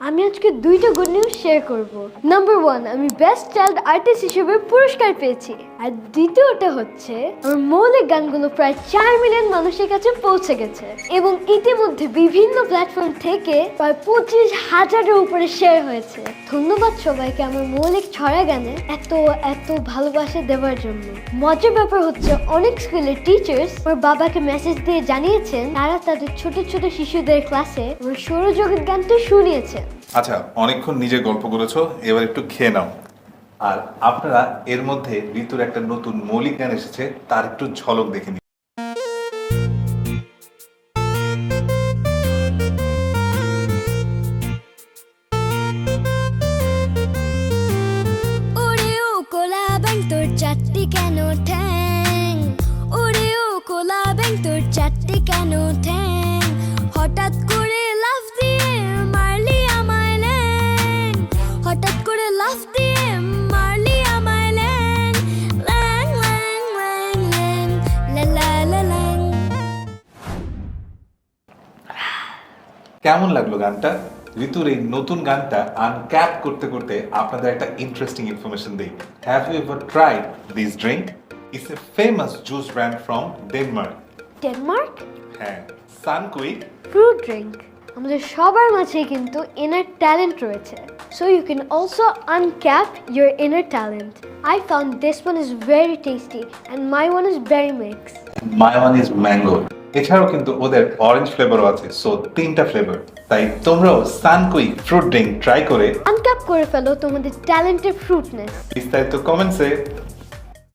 আমি আজকে দুইটা গুড নিউজ শেয়ার করব। নাম্বার ওয়ান আমি বেস্ট চাইল্ড আর্টিস্ট হিসেবে পুরস্কার পেয়েছি। আর দ্বিতীয়টা হচ্ছে, আমার মৌলিক গানগুলো প্রায় চার মিলিয়ন মানুষের কাছে পৌঁছে গেছে। এবং ইতিমধ্যে বিভিন্ন প্ল্যাটফর্ম থেকে প্রায় পঁচিশ হাজারের উপরে শেয়ার হয়েছে। ধন্যবাদ সবাইকে আমার মৌলিক ছড়া গানে এত এত ভালোবাসা দেওয়ার জন্য। মজার ব্যাপার হচ্ছে, অনেক স্কুলের টিচার্স আমার বাবাকে মেসেজ দিয়ে জানিয়েছেন, তারা তাদের ছোট ছোট শিশুদের ক্লাসে আমার সৌরজগৎ গানটা শুনিয়েছেন আচ্ছা অনেকক্ষণ নিজে গল্প করেছ এবার একটু খেয়ে নাও। আর আপনারা এর মধ্যে ঋতুর একটা নতুন মৌলিক গান এসেছে তার একটু ঝলক দেখে নিন। ওরে ও কোলা ব্যাং তোর চারটি কেন ঠ্যাং? ওরে ও কোলা ব্যাং তোর চারটি কেন ঠ্যাং? কেমন লাগল গানটা? ঋতুর এই নতুন গানটা আনক্যাপ করতে করতে আপনাদের একটা ইন্টারেস্টিং ইনফরমেশন দিই। Have you ever tried this drink it's a famous juice brand from Denmark Denmark হ্যাঁ সানকুইক ফ্রুট ড্রিঙ্ক আমাদের সবার মাঝে কিন্তু ইনার ট্যালেন্ট রয়েছে। So you can also uncap your inner talent I found this one is very tasty and my one is very mix my one is mango এছাড়াও কিন্তু ওদের orange ফ্লেভারও আছে so তিনটা ফ্লেভার তাই তোমরাও সানকুই ফ্রুট ড্রিঙ্ক ট্রাই করে uncap করে ফেলো তোমাদের ট্যালেন্টেড ফ্রুটনেস বিস্তারিত কমেন্টসে